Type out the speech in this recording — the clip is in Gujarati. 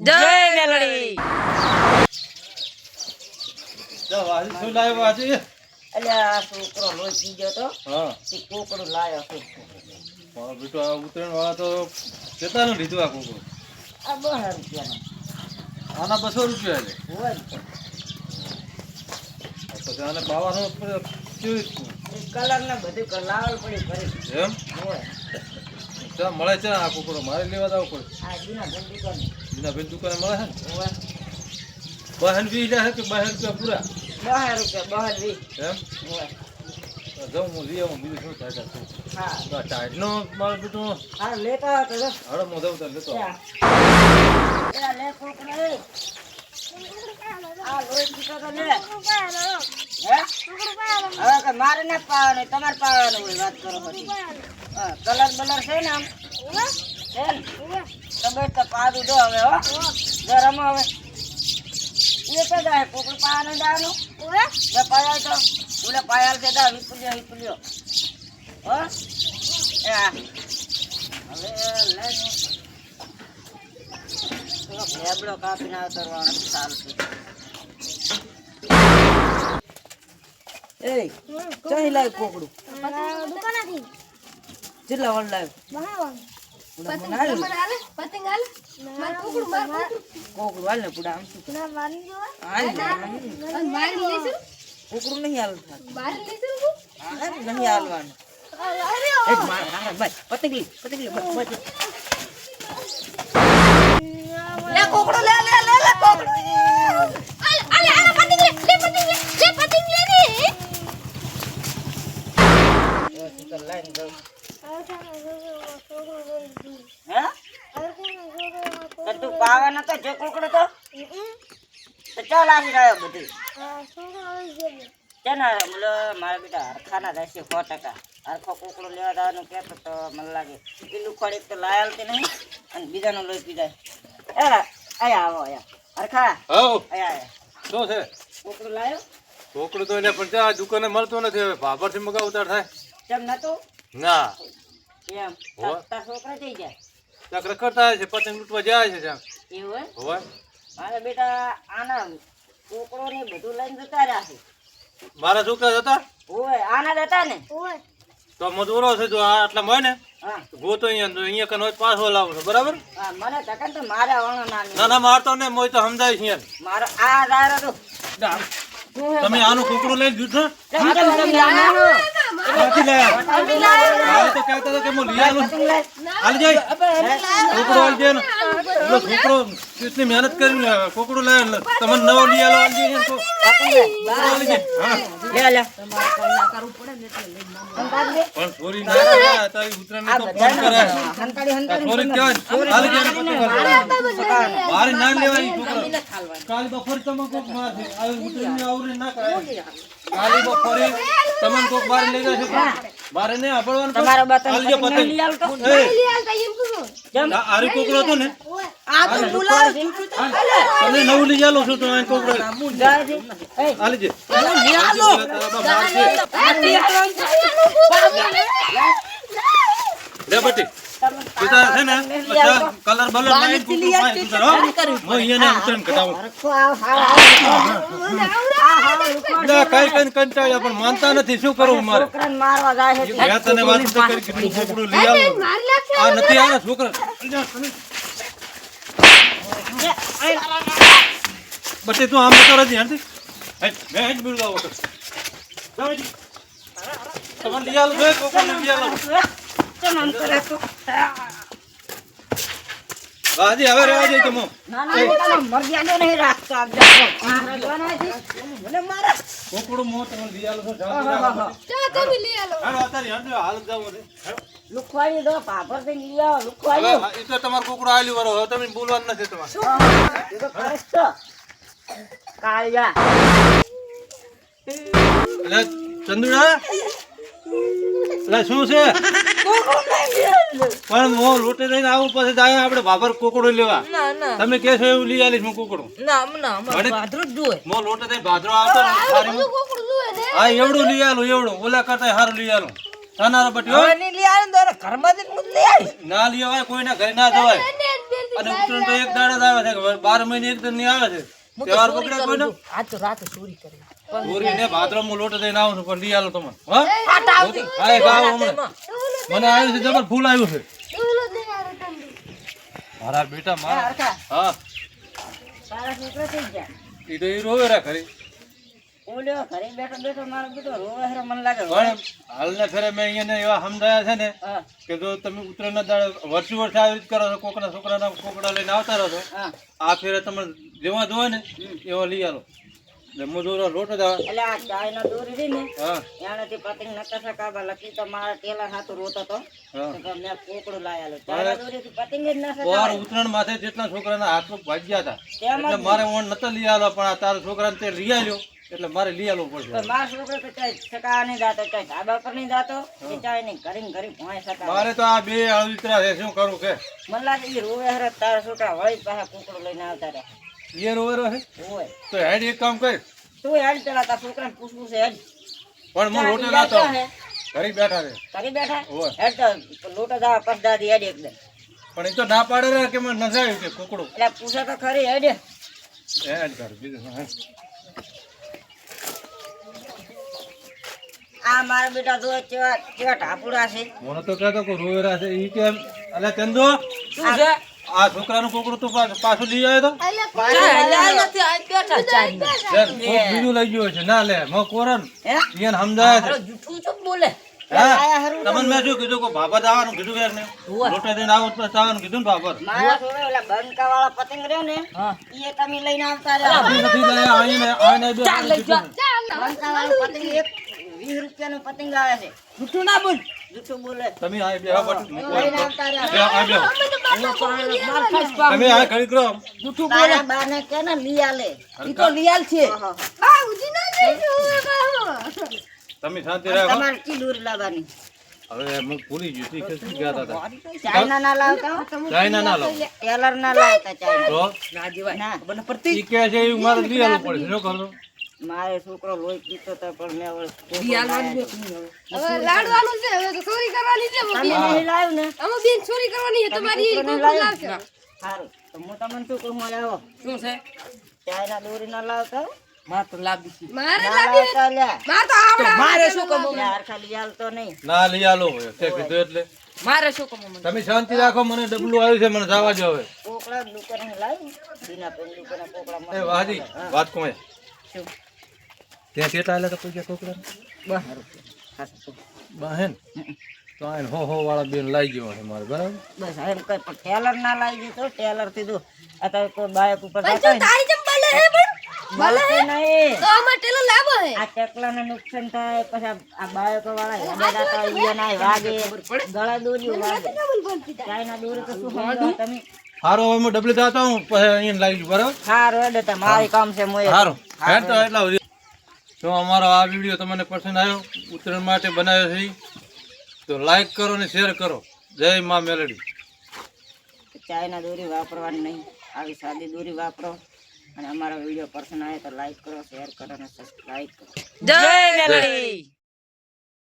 જય મેલડી અલ્યા આ છોકરો લોહી પી ગયો તો. કોકડું લાયો છે મારો બેટો આ ઉત્તરાયણ વાળા તો કેટલાનું લીધું આ કોકો આ બહાર રૂપિયાનો. આના બસો રૂપિયા છે. હોય પછી આને પાવાનો કલર ને બધું ફરી એમ? મળે છે આ કુકડો? મારે લેવા જવું પડે. બેન દુકાને મળે છે ને બહેન બી જાય કે બહેન રૂપિયા પૂરા. બહાર રૂપિયા બહાર વીસ એમ? જાઉં હું લઈ આવું બીજું શું થાય હા. તો આ ટાઈટનો મારો બેટો હા લેતા હતો જો હડો હું જાઉં લેતો લે હે? મારે ના પાવાનું તમારે પાવાનું હોય વાત કરો હા કલર બલર છે ને આમ? છે ને? તો બેસ તો પાડું દો હવે હો. ગરમ હવે. એ તો જાય કોકડું પાવાનું દાવાનું જો પાયા તો ઓલે પાયાલ છે દા વિપુલ્યો વિપુલ્યો હો? એ હવે લે ને થોડોક લેબડો કાપીને આવતરવાનો ચાલશે એ ચાહી લાવ કોકડું? કેટલા વણ લાવ કોકડું હાલ ને પુડા આમ શું. કોકડું નહીં નહીં હાલવાનું. લે લે લે લે કોકડું. તો તું પાવા નતો જો કોકડો તો? તો ચાલ આવી રહ્યો બધી? છે ને મતલબ મારા બેટા હરખાના રહેશે સો ટકા. હરખો કોકડો લેવા જવાનું કહેતો તો મને લાગે. પેલું ખોડ એક તો લાયાલ કે નહીં. અને બીજાનું લઈ પી જાય. આવો આયા હરખા. આયા આયા શું છે? કોકડો લાયો? છોકરો તો એને પણ આ દુકાને મળતો નથી. હવે ભાભરથી મગા ઉતાર થાય. કેમ નતું? ના. તાર- તાર છોકરા જઈ જાય. ત્યાં રખડતા છે પતંગ લૂંટવા જાય છે ત્યાં. એવું હોય મારા બેટા આના છોકરો ને બધું લઈને જતા રહ્યા છે. મારા છોકરા હતા ઓય આના હતા ને? તો મજૂરો છે જો આટલા હોય ને હા. તો ગોતો અહીંયા તો અહીંયા કનો પાછો લાવો છું બરાબર? હા મને તકન તો મારે વણો ના ના મારતો ને મોય તો સમજાય છે યાર. મારો આ દાયરો તો તમે આનું કુકડું લઈને દીધું ક્યાંથી લાયા? તો કહેતા હતા કે હું લઈ આવું છું. હાલ જાય કુકડો હાલ જાય ને. છોકરો કેટલી મહેનત કરી કુકડો લાવે તમને નવો લઈ આલો હાલ જાય પણ ચોરી ના તારી ઉતરાયણની તો ફોન કરે. કહેવાય હાલી જાય ને પતંગ હાલી જાય. મારે ના લેવાની છોકરા કાલ બપોરે તમે કોક માર દે. આવી ઉતરીને આવરી ના કરાય. કાલે બપોરે તમને કોક બાર લઈ જાય છે મારે નહીં તમારો બતન હાલજો પતંગ. પતંગ. લઈ આવતો એ, કેમ આરી કોકડો હતો ને? આ તો બોલાવ તમે નવું લઈ આલો છો તો આ કોકડો જાય છે. એ હાલી જાય. તારા બાપ લે બટી. પિતા છે ને પછી કલર બલર લાઈન કુકડું પાય તારો. હું? અહીંયાને ઉતરીને કઢાવું. બધા કઈ કઈ કંટાળ્યા પણ માનતા નથી. શું કરવું મારે છોકરાને મારવા જાય છે મેં તને વાત કરી કીધું છોકરું લઈ આવ. આ નથી આના છોકરા. બટે તું આમ કરો જી હંતી મેં હેટ બિલ તો. જાવ જી તમારે લઈ આલો કોકો લઈ આલો કેમ આમ કરે તું? હાજી હવે રહેવા દે તમો ના ના મોટાનો મર્યાદો નહીં રાખતો આ બધા. મારા મો છે. મને મારે. કોકડું જા તમે લઈ આલો છો હાલો અત્યારે હાલ હાલ જાવ રે લુખવાઈ દો પાપરથી લઈ આવો લુખવાઈ હા, તો તમાર કોકડું આલ્યું વરો હવે તમે બોલવાનું નથી તમારે એ તો તો. કાળિયા એટલે ચંદુડા એટલે શું છે? પણ હું લોટે લઈને આવું પછી જાય આપણે ભાભર કોકડો લેવા. ના ના. તમે કહેશો એવું લઈ આલીશ હું કોકડું. હું લોટે થઈને ભાદરો આવતો હા એવડું લઈ આલું એવડું. ઓલા કરતા સારું લઈ આલું. તાનારો બટ્યો લઈ આવે ને લઈ લઈ કોઈના ઘરે ના જવાય. અને ઉત્તરાયણ તો એક દાડો જ આવે છે બાર મહિને એક દિનની આવે છે. તહેવાર પકડ્યા કોઈનો? આજ તો રાતે ચોરી કરી. પૂરી ને ભાદરમમાં લોટ દઈને આવું છું પણ લઈ આલો તમને. હા. હા એક આવો હમણાં મને આવ્યું છે જબર ફૂલ આવ્યું છે. મારા બેટા મારા. હા. તારા છોકરા થઈ ગયા. એ તો એ રોવે રે ખરી ઓલ્યો ઘરે બેઠો બેઠો મારો બેટો રોવે હરે મને લાગે પણ હાલને ફેરે મેં અહીંયા એવા સમજાયા છે ને કે જો તમે ઉત્તરાયણના દાડે વર્ષી વર્ષે આવી જ કરો છો કોકના છોકરાના કોકડા લઈને આવતા રહો છો હા. આ ફેરે તમે જેવા જોવે ને એવા લઈ એટલે મજૂરો લોટ જ એટલે આ ચાયના દૂર રહી ને એનાથી પતંગ નકશા કાબા લખી તો મારા ટેલર હાથું રોતો તો. મેં કોકડું લાયેલું ચાયના દોરીથી પતંગ જ ના શકાય ઉત્તરાયણ માથે જેટલા છોકરાના હાથ ભાગ્યા હતા એટલે મારે ઓણ નતો લઈ આલો પણ આ તારા છોકરાને તે લઈ એટલે મારે લઈ આલવું પડશે. મારા છોકરો તો ચાય સકા નહીં જાતો ચાય ધાબા પર નહીં જાતો. કે ચાય નહીં ઘરે ઘરે ભોંય સકા મારે તો આ બે અળવિતરા છે શું કરું કે? મને લાગે ઈ રોવે હરે તારા છોકરા વળી પાછા કુકડું લઈને આવતા રહે રોવેરો છે હોય તો હેડ એક કામ કર. તું હેડ પેલા તારા છોકરાને પૂછવું છે હેડ. પણ હું લોટો ક્યાં ઘરે બેઠા છે ઘરે બેઠા. હેડ તો લોટો જવા પસ દાદી હેડ એકદમ પણ એ તો ના પાડે રે કે મને નસાયું કે કુકડો? એટલે પૂછે તો ખરી હેડ. હેડ કર બીજું આ મારા બેટા જો કેવા કેવા ઢાપુડા છે. મને તો કહેતો કે રોયરા છે ઈ કેમ? અલે ચંદો? શું છે? આ છોકરાનું કોકડું તો પાછું લઈ આવ્યો તો? બીજું લઈ ગયો છે. ના લે મો કોરન. એને સમજાય છે. જૂઠું શું બોલે? હા. આયા હારું તમને મેં શું કીધું કે ભાભર આવવાનું કીધું કે લોટે દઈને આવો આવવાનું કીધું ને ભાભર મારા છોકરા ઓલા બંકા વાળા પતંગ રહ્યો ને એ તમે લઈને આવતા રહ્યા. નથી નથી લઈ આવીને આવીને બે કીધું. બંકા વાળું પતંગ એક વીસ રૂપિયાનું પતંગ આવે છે. જૂઠું ના બોલ. જૂઠું બોલે. તમે આ બે બટ લઈને આવતા રહ્યા. બે આ બે. તમે આ ખરી કરો તારા બાને કે ને લઈ ઈ તો લઈ આલ છે. તમે શાંતિ રાખો. તમારે કી દૂર લાવવાની. હવે હું ભૂલી ગયું ઠીક છે શું કહેતા હતા. ચાઇના ના લાવતા ચાઇના ના લો ટેલર ના લાવતા ચાઇના. તો? ના જીવાય ના ઈ કહે છે એવું મારે લઈ આવવું પડશે શું કરું મારે છોકરો લોહી પીતો તો પણ મેં હવે લાડવાનું છે હવે તો ચોરી કરવાની છે નહીં લાવ્યું ને. અમે બેન ચોરી કરવાની છે તમારી સારું તો હું તમને શું કહું હું આવો શું છે? ચાયના દોરી ના લાવતા માર તો લાવી મારે લાવી મારે તો આવડે મારે શું કમો લ્યા, હરખા લઈ નહીં. ના લઈ આલો તે કીધું એટલે. મારે શું કમો મને તમે શાંતિ રાખો મને ડબલું આવ્યું છે મને જવા દો હવે. કોકડા દુકાને લાવી બીના પેન દુકાને કોકડા એ વાજી વાત કોમે શું? ત્યાં કેટલા આલે તો પૈસા છોકરા? બહાર હાચું. બહેન તો આને હો હો વાળા બેન લાઈ ગયો છે મારે બરાબર? બસ એમ કઈ પણ ટેલર ના લાઈ ગયો તો ટેલર કીધું અત્યારે કોઈ બાયક ઉપર પણ તારી જેમ બલે હે પણ? મળશે નહીં. તો અમાર ટેલર લાવો હે? આ ચકલાને નુકસાન થાય પછી આ- બાયક વાળા હેડા તો હોય ઈ નાય વાગે. ગળા દોર્યું વાગે. ચાઇના દોરી તો શું સમજો તમે? હારો હવે હું ડબલી દાતા હું પછી અહીંયા લાવી બરાબર? હારો એટલે તો મારી કામ છે મોય હારો. હેડ. તો એટલા તો અમારો આ વીડિયો તમને પસંદ આવ્યો ઉત્તરાયણ માટે બનાવ્યો છે તો લાઈક કરો ને શેર કરો. જય મા મેલડી. ચાઇના દોરી વાપરવાની નહીં. આવી સાદી દોરી વાપરો અને અમારો વીડિયો પસંદ આવે તો લાઈક કરો શેર કરો અને સબસ્ક્રાઈબ કરો. જય મેલડી.